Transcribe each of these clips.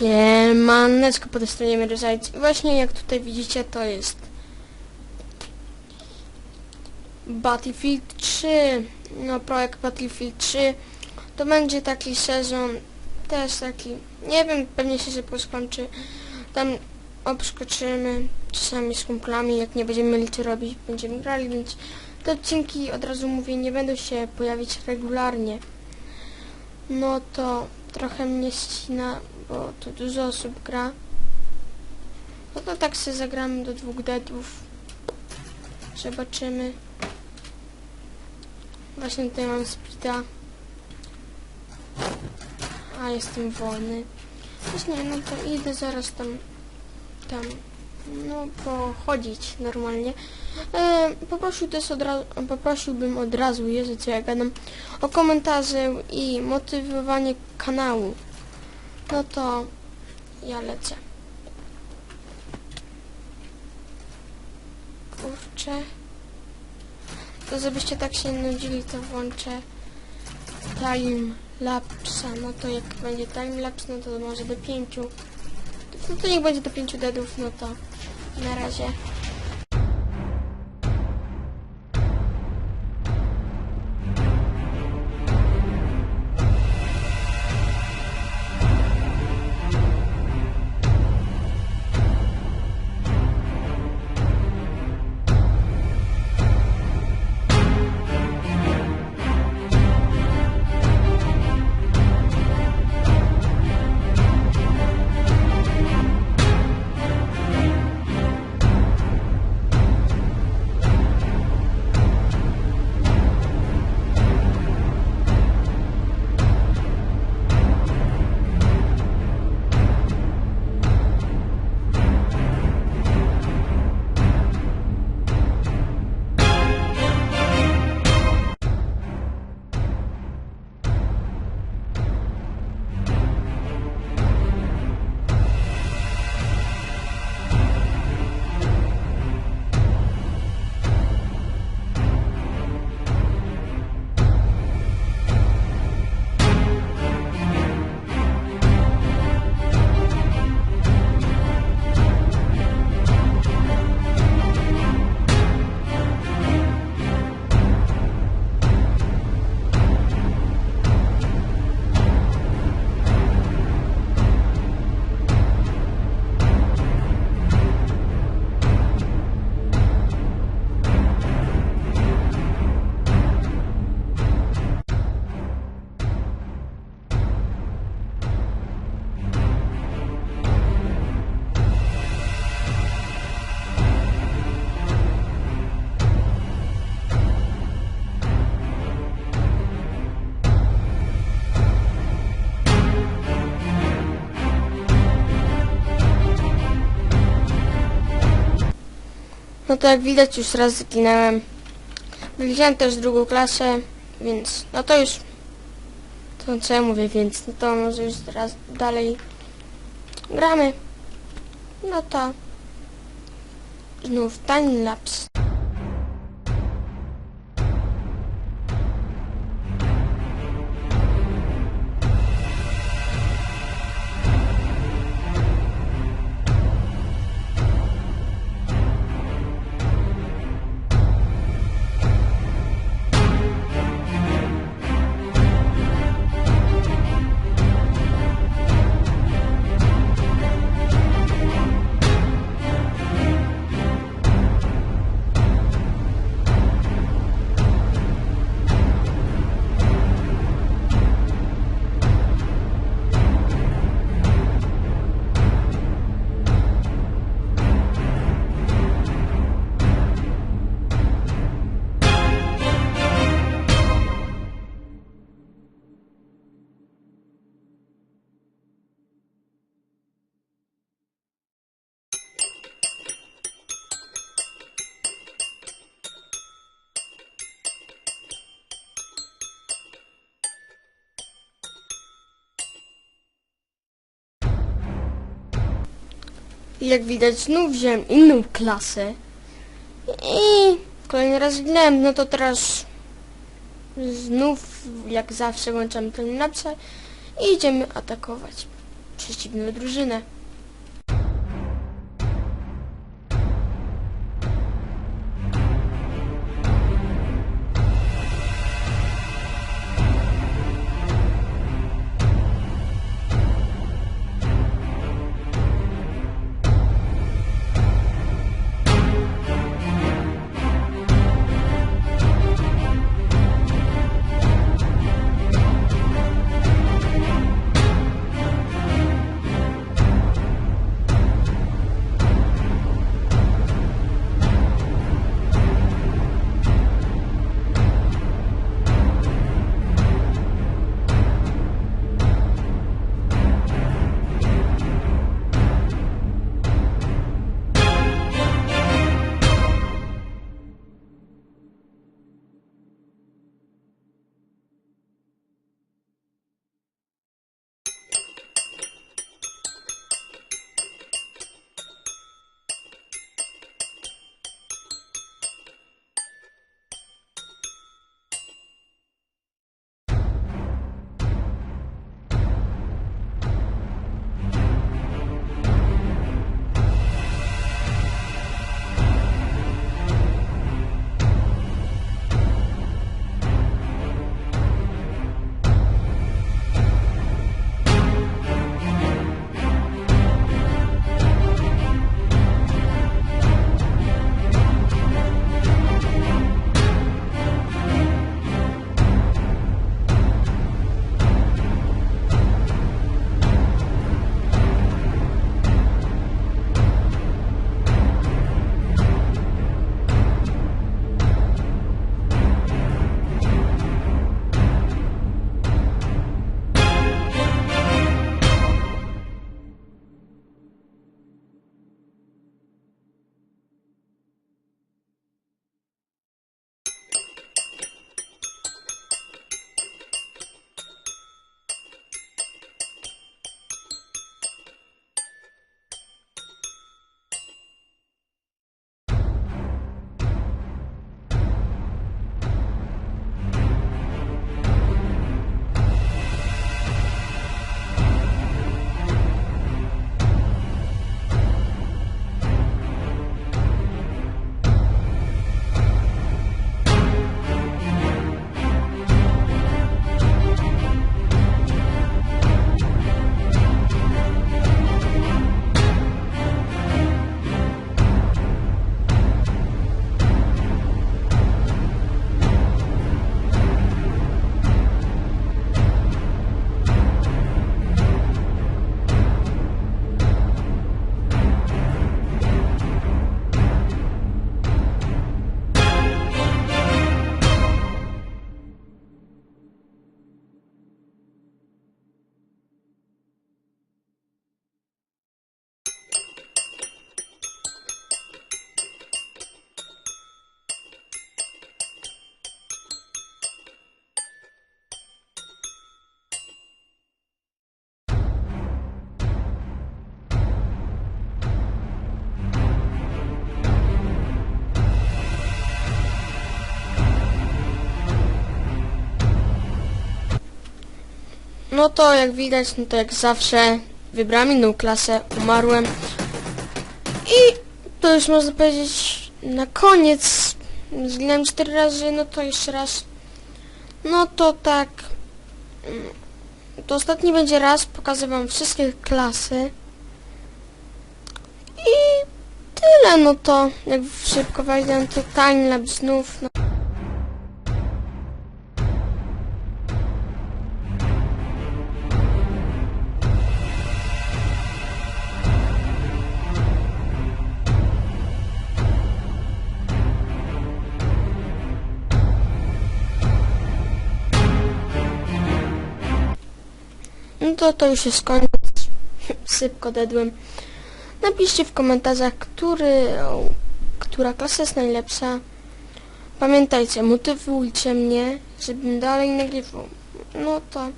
Siemaneczko po tej stronie właśnie jak tutaj widzicie to jest Battlefield 3. No projekt Battlefield 3. To będzie taki sezon też taki, nie wiem, pewnie się szybko skończy. Tam obskoczymy czasami z kumplami, jak nie będziemy mieli co robić, będziemy grali, więc te odcinki od razu mówię, nie będą się pojawić regularnie. No to trochę mnie ścina, bo tu dużo osób gra. No to tak sobie zagramy do dwóch deadów. Zobaczymy. Właśnie tutaj mam speeda. A jestem wolny. Właśnie, no to idę zaraz tam, tam, no pochodzić normalnie. E, poprosił też od razu, poprosiłbym od razu, Jezu co ja gadam, o komentarze i motywowanie kanału. No to ja lecę. Kurczę. To żebyście tak się nudzili, to włączę time lapsa. No to jak będzie time lapse, no to może do pięciu. No to niech będzie do pięciu deadów, no to na razie. To jak widać już raz zginęłem. Wziąłem też drugą klasę, więc no to już to co ja mówię, więc no to może już teraz dalej gramy. No to znów time lapse. Jak widać znów wziąłem inną klasę. I kolejny raz zginąłem, no to teraz znów jak zawsze włączamy ten napsa i idziemy atakować. przeciwną drużynę. No to jak widać, no to jak zawsze wybrałem inną klasę, umarłem. I to już można powiedzieć na koniec. Zginąłem cztery razy, no to jeszcze raz. No to tak. mm, To ostatni będzie raz, pokażę wam wszystkie klasy. I tyle, no to jak szybko wejdę, to timelapse znów. No. No to to już jest koniec. Szybko dedłem. Napiszcie w komentarzach, który, która klasa jest najlepsza. Pamiętajcie, motywujcie mnie, żebym dalej nagrywał. No to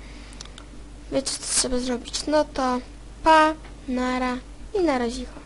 wiecie co trzeba zrobić. No to pa, nara i na razie.